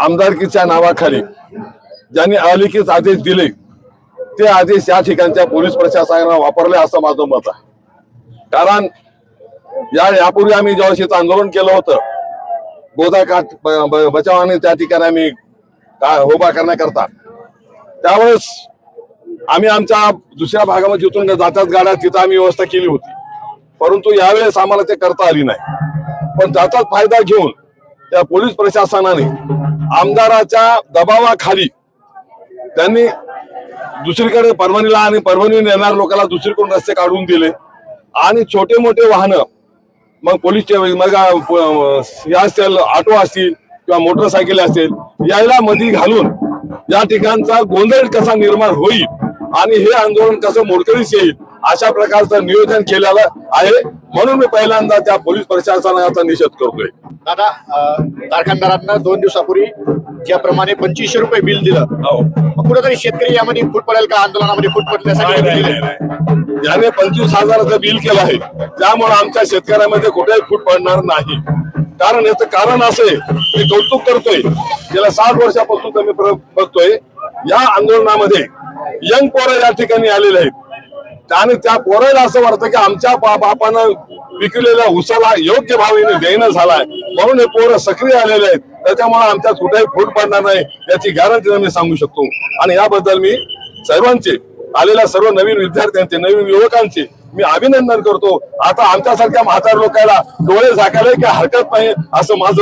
आमदारकीच्या नावाखाली ज्यांनी अलिखित आदेश दिले ते आदेश या ठिकाणच्या पोलीस प्रशासनानं वापरले असं माझं मत आहे. कारण या यापूर्वी आम्ही ज्यावेळेस शेत आंदोलन केलं होतं गोदा काठ ब- ब- बचावाने त्या ठिकाणी आम्ही होबा करण्याकरता त्यावेळेस आम्ही आमच्या दुसऱ्या भागामध्ये जिथून जातात गाड्या तिथं आम्ही व्यवस्था केली होती. परंतु यावेळेस आम्हाला ते करता आली नाही. पण त्याचाच फायदा घेऊन त्या पोलीस प्रशासनाने आमदाराच्या दबावाखाली त्यांनी दुसरीकडे परभणीला आणि परभणी येणार लोकांना दुसरीकडून रस्ते काढून दिले. आणि छोटे मोठे वाहनं मग पोलीसचे मग असतील ऑटो असतील किंवा मोटरसायकल असतील यायला मध्ये घालून या ठिकाणचा गोंधळ कसा निर्माण होईल आणि हे आंदोलन कसं मोडकळीस येईल अशा प्रकारचं नियोजन केलेलं आहे. म्हणून मी पहिल्यांदा त्या पोलीस प्रशासनाचा निषेध करतोय. दादा कारखानदारांना दोन दिवसापूर्वी ज्याप्रमाणे पंचवीसशे रुपये बिल दिलं. हो. मग कुठेतरी शेतकरी यामध्ये फूट पडेल का? आंदोलनामध्ये फूट पडण्यासाठी नाही, बिल नाही, दिलंय? याने पंचवीस हजाराचं बिल केलं आहे. त्यामुळे आमच्या शेतकऱ्यामध्ये कुठेही फूट पडणार नाही. कारण याचं कारण असं आहे मी कौतुक करतोय. गेल्या साठ वर्षापासून मी बघतोय. या आंदोलनामध्ये यंग पोरं या ठिकाणी आलेले आहेत. आणि त्या पोराला असं वाटतं की आमच्या बापानं विकलेल्या उसाला योग्य भावीने देणं झालाय. म्हणून हे पोरं सक्रिय आलेले आहेत. त्याच्यामुळे आमच्या कुठेही फूट पडणार नाही याची गॅरंटी मी सांगू शकतो. आणि याबद्दल मी सर्वांचे आलेल्या सर्व नवीन विद्यार्थ्यांचे नवीन युवकांचे मी अभिनंदन करतो. आता आमच्यासारख्या म्हातार लोकांना डोळे झाकायला काही हरकत नाही असं माझं